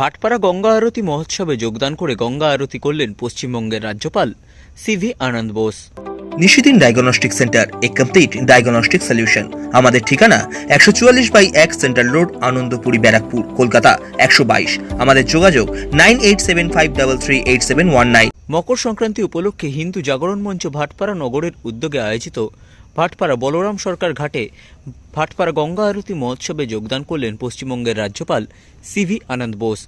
ভাটপাড়া গঙ্গা আরতি মহোৎসবে যোগদান করে গঙ্গা আরতি করলেন পশ্চিমবঙ্গের রাজ্যপাল CV Anand Bose. Nishidin diagnostic centre A complete diagnostic solution আমাদের ঠিকানা একশো চুয়াল্লিশ বাই এক সেন্ট্রাল রোড আনন্দপুরি ব্যারাকপুর কলকাতা একশো বাইশ। আমাদের যোগাযোগ nine eight seven five double three eight seven one nine. Makar Sankranti উপলক্ষে হিন্দু জাগরণ মঞ্চ ভাটপাড়া নগরের উদ্যোগে আয়োজিত ভাটপাড়া বলরাম সরকার ঘাটে ভাটপাড়া গঙ্গা আরতি মহোৎসবে যোগদান করলেন পশ্চিমবঙ্গের রাজ্যপাল সিভি আনন্দ বোস।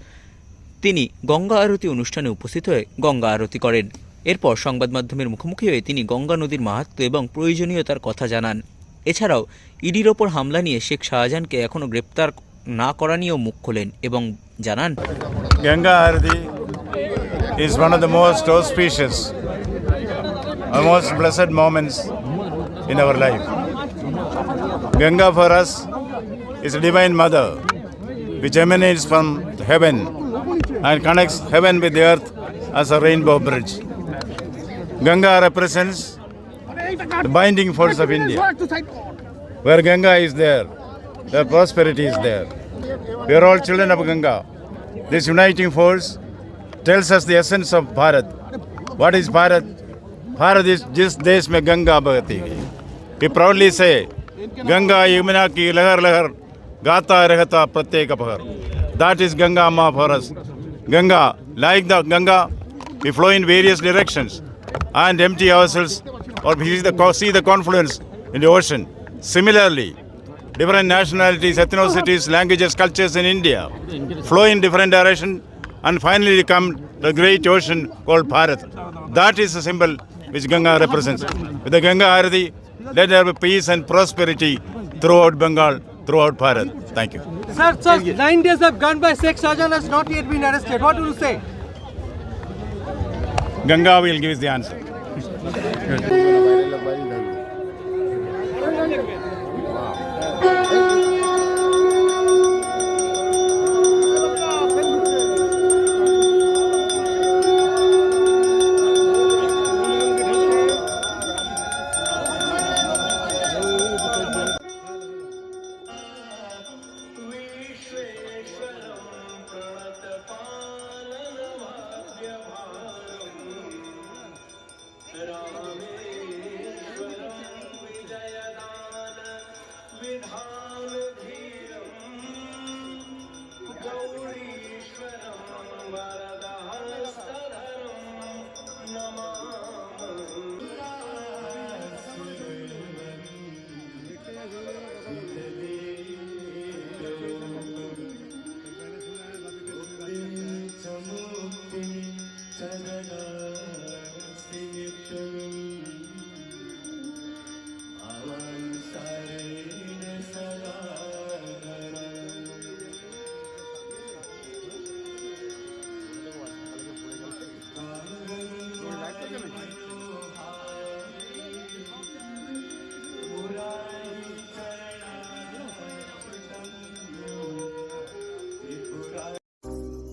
তিনি গঙ্গা আরতি অনুষ্ঠানে উপস্থিত হয়ে গঙ্গা আরতি করেন। এরপর সংবাদ মাধ্যমের মুখোমুখি হয়ে তিনি গঙ্গা নদীর মাহাত্ম্য এবং প্রয়োজনীয়তার কথা জানান। এছাড়াও, ইডির ওপর হামলা নিয়ে শেখ শাহজাহানকে এখনও গ্রেপ্তার না করা নিয়েও মুখ খোলেন এবং জানান Ganga Arati is one in our life. Ganga for us is Divine Mother, which emanates from heaven and connects heaven with the earth as a rainbow bridge. Ganga represents the binding force of India. Where Ganga is there, their prosperity is there. We are all children of Ganga. This uniting force tells us the essence of Bharat. What is Bharat? Bharat is just desh mein Ganga bhagati we proudly say, Ganga Yamuna ki lahar lahar, gata rehta pratyek apahar. That is Ganga Amma for. Ganga, like the Ganga, we flow in various directions and empty ourselves or see the, confluence in the ocean. Similarly, different nationalities, ethnicities, languages, cultures in India flow in different direction and finally become the great ocean called Bharat. That is the symbol which Ganga represents. With the Ganga Arati, let there be peace and prosperity throughout Bengal, throughout Bharat. Thank you. Sir, sir, nine days have gone by. Sheikh Shahjahan has not yet been arrested. What do you say? Ganga will give us the answer. beraber